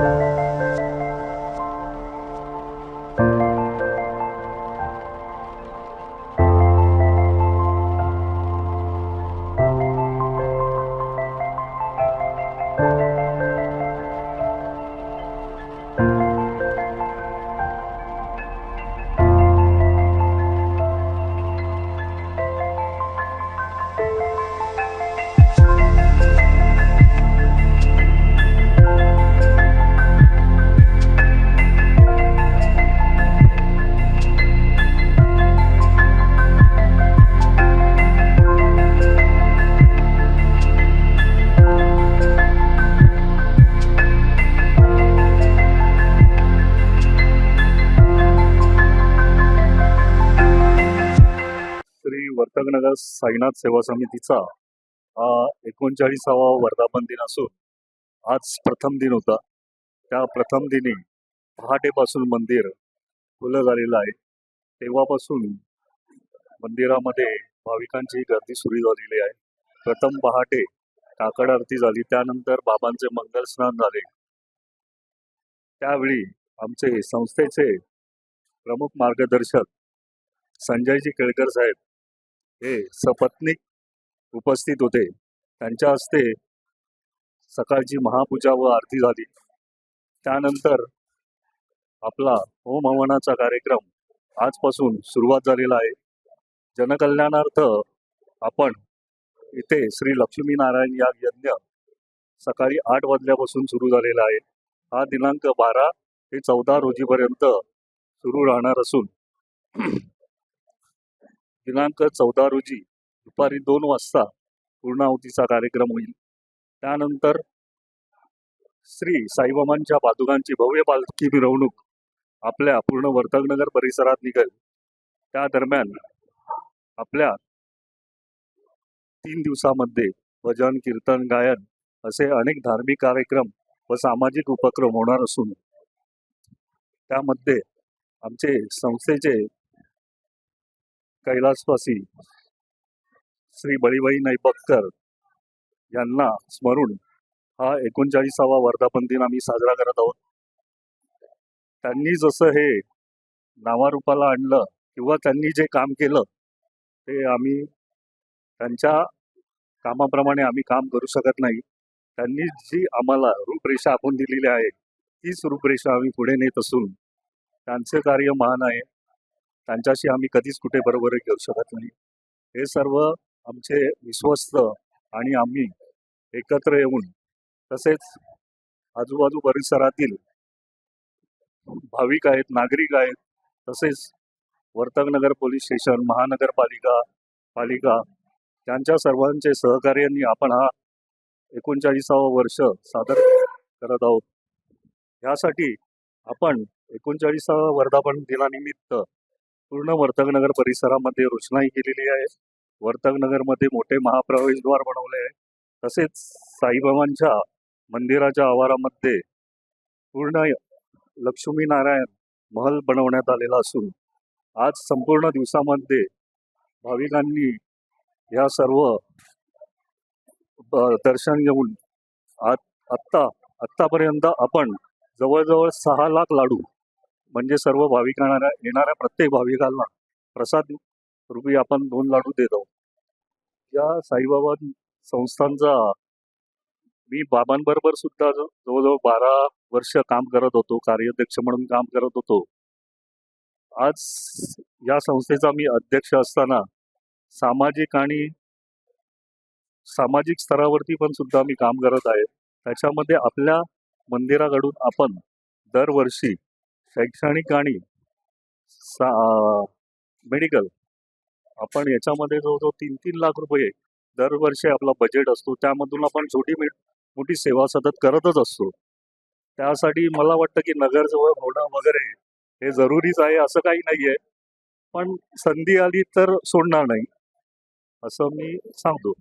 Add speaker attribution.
Speaker 1: श्री वर्तकनगर साईनाथ सेवा समितीचा हा एकोणचाळीसावा वर्धापन दिन असून आज प्रथम दिन होता. त्या प्रथम दिनी पहाटेपासून मंदिर खुलं झालेलं आहे. तेव्हापासून मंदिरामध्ये भाविकांची गर्दी सुरू झालेली आहे. प्रथम पहाटे काकड आरती झाली त्यानंतर बाबांचे मंगल स्नान झाले. त्यावेळी आमचे संस्थेचे प्रमुख मार्गदर्शक संजयजी केळकर साहेब हे सपत्नीक उपस्थित होते. त्यांच्या हस्ते सकाळची महापूजा व आरती झाली. त्यानंतर आपला होम हवनाचा कार्यक्रम आजपासून सुरुवात झालेला आहे. जनकल्याणार्थ आपण इथे श्री लक्ष्मीनारायण या यज्ञ सकाळी आठ वाजल्यापासून सुरू झालेला आहे. हा दिनांक बारा ते चौदा रोजीपर्यंत सुरू राहणार असून दिनांक चौदा रोजी दुपारी दोन वाजता पूर्णाहुतीचा कार्यक्रम होईल. त्यानंतर श्री साईबाबांच्या पादुकांची भव्य पालखी मिरवणूक आपल्या पूर्ण वर्तकनगर परिसरात निघेल. त्या दरम्यान आपल्या तीन दिवसामध्ये भजन कीर्तन गायन असे अनेक धार्मिक कार्यक्रम व सामाजिक उपक्रम होणार असून त्यामध्ये आमचे संस्थेचे कैलासवासी श्री बळीबाई नैपक्कर यांना स्मरून हा एकोणचाळीसावा वर्धापन दिन आम्ही साजरा करत आहोत. त्यांनी जसं हे नावारूपाला आणलं किंवा त्यांनी जे काम केलं ते आम्ही त्यांच्या कामाप्रमाणे आम्ही काम करू शकत नाही. त्यांनी जी आम्हाला रूपरेषा आपण दिलेली आहे तीच रूपरेषा आम्ही पुढे नेत असून त्यांचे कार्य महान आहे. त्यांच्याशी आम्ही कधीच कुठे बरोबर घेऊ शकत नाही. हे सर्व आमचे विश्वस्त आणि आम्ही एकत्र येऊन तसेच आजूबाजू परिसरातील भाविक आहेत नागरिक आहेत तसेच वर्तकनगर पोलीस स्टेशन महानगरपालिका पालिका त्यांच्या सर्वांचे सहकार्याने आपण हा एकोणचाळीसावं वर्ष सादर करत आहोत. यासाठी आपण एकोणचाळीसावं वर्धापन दिनानिमित्त पूर्ण वर्तकनगर परिसरामध्ये रोषणाई केलेली आहे. वर्तकनगरमध्ये मोठे महाप्रवेशद्वार बनवले आहे. तसेच साईबाबांच्या मंदिराच्या आवारामध्ये पूर्ण लक्ष्मीनारायण महल बनवण्यात आलेला असून आज संपूर्ण दिवसामध्ये भाविकांनी या सर्व दर्शन घेऊन आत आत्ता आत्तापर्यंत आपण जवळजवळ सहा लाख लाडू म्हणजे सर्व भाविकांना येणाऱ्या प्रत्येक भाविकांना प्रसाद रूपी आपण दोन लाडू देत आहोत. या साईबाबा संस्थांचा मी बाबांबरोबर सुद्धा जवळजवळ बारा वर्ष काम करत होतो कार्याध्यक्ष म्हणून काम करत होतो. आज या संस्थेचा मी अध्यक्ष असताना सामाजिक आणि सामाजिक स्तरावरती पण सुद्धा मी काम करत आहे. त्याच्यामध्ये आपल्या मंदिराकडून आपण दरवर्षी शैक्षणिक आणि सा मेडिकल. आपण याच्यामध्ये जवळजवळ तीन तीन लाख रुपये दरवर्षी आपला बजेट असतो त्यामधून आपण छोटी मी- मोठी सेवा सतत करतच असतो. त्यासाठी मला वाटतं की नगरजवळ होणं वगैरे हे जरुरीच आहे असं काही नाही आहे पण संधी आली तर सोडणार नाही असं मी सांगतो.